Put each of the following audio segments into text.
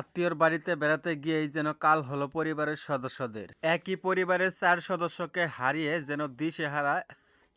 আত্মীয়র বাড়িতে বেড়াতে গিয়েই যেন কাল হলো পরিবারের সদস্যদের। একই পরিবারের চার সদস্যকে হারিয়ে যেন দিশেহারা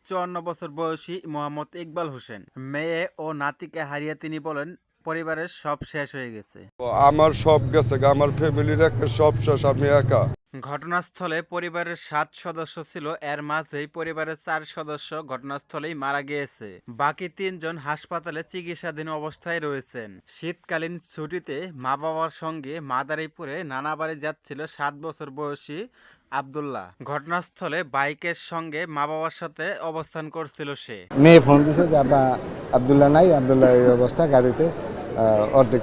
চুয়ান্ন বছর বয়সী মোহাম্মদ ইকবাল হোসেন। মেয়ে ও নাতিকে হারিয়ে তিনি বলেন, পরিবারের সব শেষ হয়ে গেছে। আমার সব গেছে আমার ফ্যামিলির একটা সব শেষ, আমি একা। ঘটনাস্থলে পরিবারের সাত সদস্য ছিল। এর মাঝেই পরিবারের চার সদস্য ঘটনাস্থলেই মারা গিয়েছে। বাকি তিনজন হাসপাতালে চিকিৎসাধীন অবস্থায় রয়েছেন। শীতকালীন ছুটিতে মা বাবার সঙ্গে মাদারীপুরে নানা বাড়ি যাচ্ছিল সাত বছর বয়সী আবদুল্লাহ। ঘটনাস্থলে বাইকের সঙ্গে মা বাবার সাথে অবস্থান করছিল সে। মেয়ে ফোন দিছে যে আবদুল্লাহ নাই। আবদুল্লাহ এই অবস্থা, গাড়িতে অর্ধেক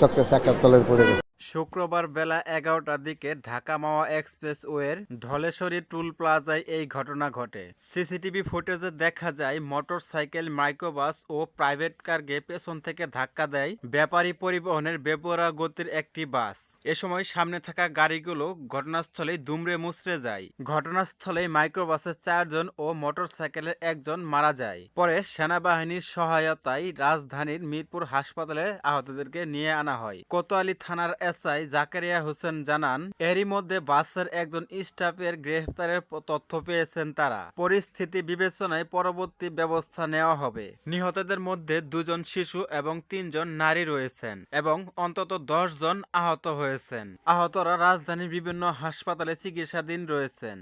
চক্রের চাকার তলে পড়ে গেছে। শুক্রবার বেলা এগারোটার দিকে ঢাকা মাওয়া এক্সপ্রেসওয়ের ঢলেশ্বরী টুল প্লাজায় এই ঘটনা ঘটে। সিসিটিভি ফুটেজে দেখা যায় মোটর সাইকেল মাইক্রোবাস ও প্রাইভেট কারকে পেছন থেকে ধাক্কা দেয় ব্যাপারী পরিবহনের বেপরা গতির একটি বাস। এ সময় সামনে থাকা গাড়িগুলো ঘটনাস্থলেই দুমড়ে মুচড়ে যায়। ঘটনাস্থলেই মাইক্রোবাসের চারজন ও মোটর সাইকেলের একজন মারা যায়। পরে সেনাবাহিনীর সহায়তায় রাজধানীর মিরপুর হাসপাতালে আহতদেরকে নিয়ে আনা হয়। কোতোয়ালি থানার এসআই জাকারিয়া হোসেন জানান, এরই মধ্যে বাসের একজন স্টাফের গ্রেফতারের তথ্য পেয়েছেন তারা। পরিস্থিতি বিবেচনায় পরবর্তী ব্যবস্থা নেওয়া হবে। নিহতদের মধ্যে দুজন শিশু এবং তিনজন নারী রয়েছেন এবং অন্তত দশ জন আহত হয়েছেন। আহতরা রাজধানীর বিভিন্ন হাসপাতালে চিকিৎসাধীন রয়েছেন।